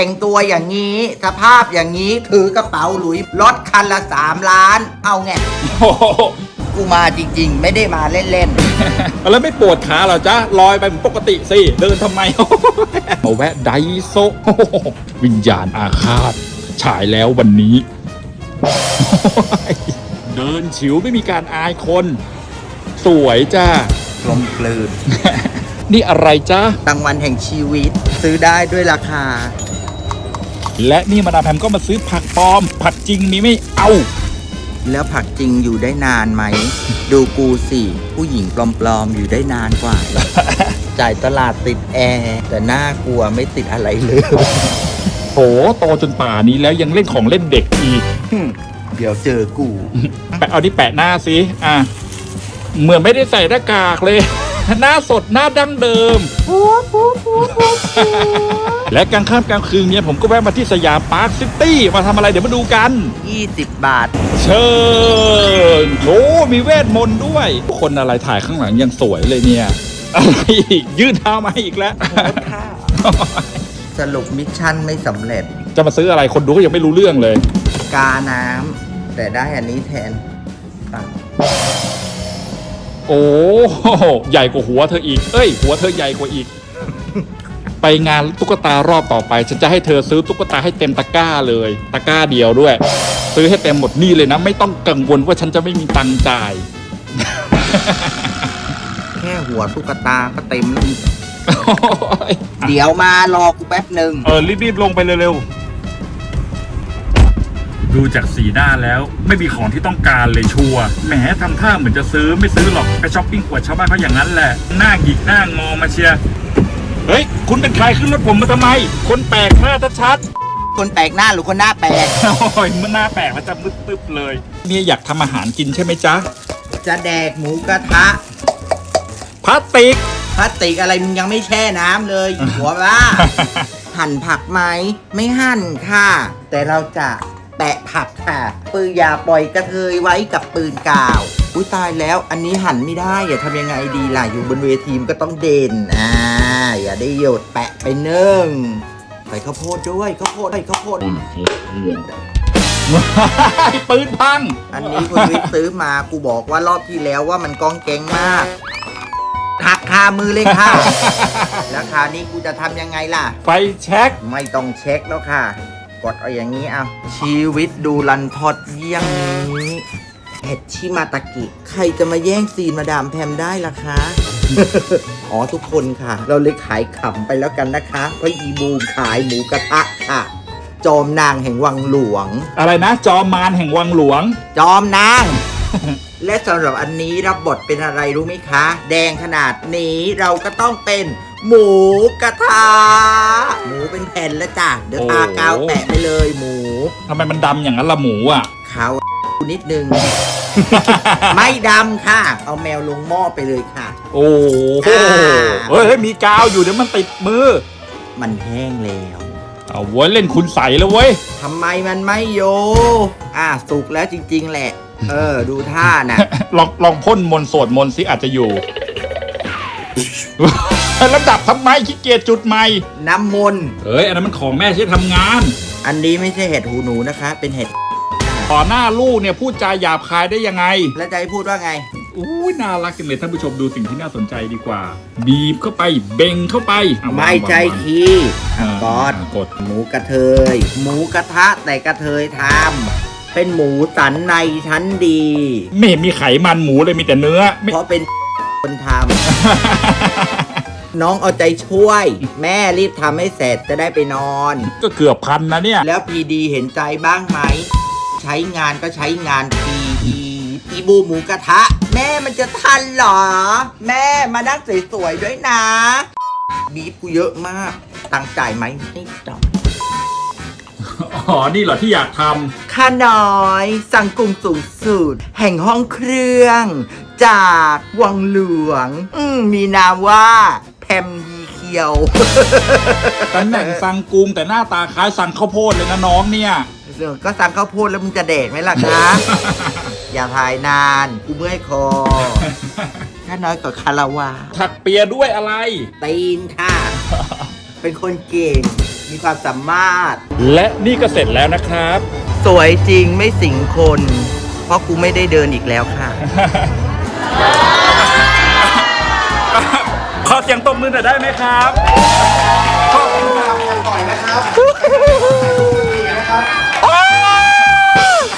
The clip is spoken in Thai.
แต่งตัวอย่างนี้ สภาพอย่างนี้ถือกระเป๋าหลุยรถคันละสามล้าน เอาไง โอ้โหกูมาจริง ๆ ไม่ได้มาเล่น แล้วไม่ปวดขาเหรอจ๊ะลอยไปเหมือนปกติสิ เดินทำไมมาแวะไดโซะโอ้โหวิญญาณอาฆาต ฉายแล้ววันนี้ เดินฉิวไม่มีการอายคน สวยจ้า ๆ กลมกลืน นี่อะไรจ้ารางวัลแห่งชีวิต ซื้อได้ด้วยราคา และนี่มาดามแพมก็มาซื้อผักปลอม ผักจริงมีไม่เอา แล้วผักจริงอยู่ได้นานไหม ดูกูสิผู้หญิงปลอมๆอยู่ได้นานกว่า จ่ายตลาดติดแอร์แต่น่ากลัวไม่ติดอะไรเลยโหโตจนป่านี้แล้วยังเล่นของเล่นเด็กอีก เดี๋ยวเจอกู แปะเอาที่แปะหน้าสิอะเหมือนไม่ได้ใส่หน้ากากเลย หน้าสดหน้าดั้งเดิม และกลางค่ำกลางคืนเนี่ยผมก็แวะมาที่สยามพาร์คซิตี้มาทำอะไรเดี๋ยวมาดูกัน 20 บาท เชิญโอ้มีเวทมนต์ด้วย คนอะไรถ่ายข้างหลังยังสวยเลยเนี่ยอะไรอีกยื่นเท้ามาให้อีกแล้ว สรุปมิชชั่นไม่สำเร็จ จะมาซื้ออะไรคนดูก็ยังไม่รู้เรื่องเลย กาน้ำแต่ได้อันนี้แทนตังค์ โอ้โหใหญ่กว่าหัวเธออีก เอ้ย หัวเธอใหญ่กว่าอีก ไปงานตุ๊กตารอบต่อไป ฉันจะให้เธอซื้อตุ๊กตาให้เต็มตะกร้าเลย ตะกร้าเดียวด้วย ซื้อให้เต็มหมดนี่เลยนะ ไม่ต้องกังวลว่าฉันจะไม่มีตังค์จ่าย แค่หัวตุ๊กตาก็เต็มแล้วเดี๋ยวมารอกูแป๊บหนึ่ง เออรีบๆลงไปเร็วๆ ดูจากสีหน้าแล้ว ไม่มีของที่ต้องการเลยชัวร์แหมทำท่าเหมือนจะซื้อไม่ซื้อหรอกไปช้อปปิ้งกวดชาวบ้านเขาอย่างนั้นแหละ หน้าหยิกหน้างอมาเชียร์เฮ้ย คุณเป็นใครขึ้นรถผมมาทำไม คนแปลกหน้าชัดคนแปลกหน้าหรือคนหน้าแปลกๆโอ้ยมันหน้าแปลกแล้วจะมึดตึ๊บเลยเนี่ยอยากทำอาหารกินใช่ไหมจ๊ะจะแดกหมูกระทะพลาสติกพลาสติกอะไรมึงยังไม่แช่น้ำเลยอีหัวว่าหั่นผักไหมไม่หั่นค่ะ แต่เราจะ แปะผักค่ะ ปืนอย่าปล่อยกระเทยไว้กับปืนกาว อุ้ยตายแล้ว อันนี้หั่นไม่ได้อย่าทำยังไงดีล่ะ อยู่บนเวทีมนก็ต้องเด่น อ่า อย่าได้หยดแปะไปหนึ่งใส่ข้าวโพดด้วยข้าวโพดใส่ข้าวโพด ปืนพัง อันนี้คุณวิทย์ซื้อมากูบอกว่ารอบที่แล้วว่ามันกองเกงมากหักคามือเลยค่ะ แล้วคราวนี้กูจะทำยังไงล่ะ ไฟแช็ก ไม่ต้องเช็คแล้วค่ะ กดเอาอย่างนี้เอาชีวิตดูรันทดเยี่ยงนี้เห็ดชิมาตากิ ใครจะมาแย่งซีนมาดามแพมได้ล่ะคะ อ๋อทุกคนค่ะ เราเลยขายขำไปแล้วกันนะคะเพราะอีบูมขายหมูกระทะค่ะ จอมนางแห่งวังหลวง อะไรนะ จอมมารแห่งวังหลวง จอมนาง และสำหรับอันนี้รับบทเป็นอะไรรู้ไหมคะ แดงขนาดนี้เราก็ต้องเป็น หมูกระทะหมูเป็นแผ่นแล้วจ้ะเดี๋ยวทาโอ้กาวแปะไปเลยหมู ทำไมมันดำอย่างนั้นละหมูอะขาวนิดนึง ไม่ดำค่ะ เอาแมวลงหม้อไปเลยค่ะ โอ้โหอ่า เฮ้ยเฮ้ยมีกาวอยู่เดี๋ยวมันติดมือ มันแห้งแล้ว เอาเว้ยเล่นคุณใสแล้วเว้ย ทำไมมันไม่โย อะสุกแล้วจริง ๆ แหละ เออ ดูท่าน่ะ ลองลองพ่นมนต์สวดมนต์สิอาจจะอยู่ แล้วดับทำไมขี้เกียจจุดใหม่ น้ำมนต์เฮ้ยอันนั้นมันของแม่ใช้ทำงาน อันนี้ไม่ใช่เห็ดหูหนูนะคะ เป็นเห็ด ต่อหน้าลูกเนี่ยพูดจาหยาบคายได้ยังไง แล้วจะให้พูดว่าไง อุ้ยน่ารักจังเลยท่านผู้ชมดูสิ่งที่น่าสนใจดีกว่า บีบเข้าไปเบ่งเข้าไปอะวางไม่ใช่วางวางคีย์อ่ากดกดหมูกระเทย หมูกระทะแต่กระเทยทำเป็นหมูสันในชั้นดี ไม่เห็นมีไขมันหมูเลยมีแต่เนื้อไม่เพราะเป็น คนทำ น้องเอาใจช่วย แม่รีบทำให้เสร็จจะได้ไปนอน ก็เกือบพันนะเนี่ย แล้วพีดีเห็นใจบ้างไหม ใช้งานก็ใช้งานพีดีอีบูหมูกระทะ แม่มันจะทันเหรอ แม่มานั่งสวยๆด้วยนะ บีบกูเยอะมาก ตังค์จ่ายไหมไม่ต้อง อ๋อ นี่เหรอที่อยากทข้าน้อยสั่งกรุงสูงสุด แห่งห้องเครื่อง จากวังหลวง อืมมีนามว่าแพมยีเคียวำตำแหน่งสั่งกรุงแต่หน้าตาคล้ายสั่งข้าวโพดเลยนะน้องเนี่ยก็สั่งข้าวโพดแล้วมึงจะแดกไหมล่ะคะ อย่าถ่ายนาน กูเมื่อยคอข้าน้อยกว่าคาราวา ถักเปียด้วยอะไร ตีนค่ะ เป็นคนเก่ง มีความสามารถ และนี่ก็เสร็จแล้วนะครับ สวยจริงไม่สิงคน เพราะกูไม่ได้เดินอีกแล้วค่ะ ขอเสียงตบมือหน่อยได้ไหมครับ ขอบคุณครับบ่อยนะครับ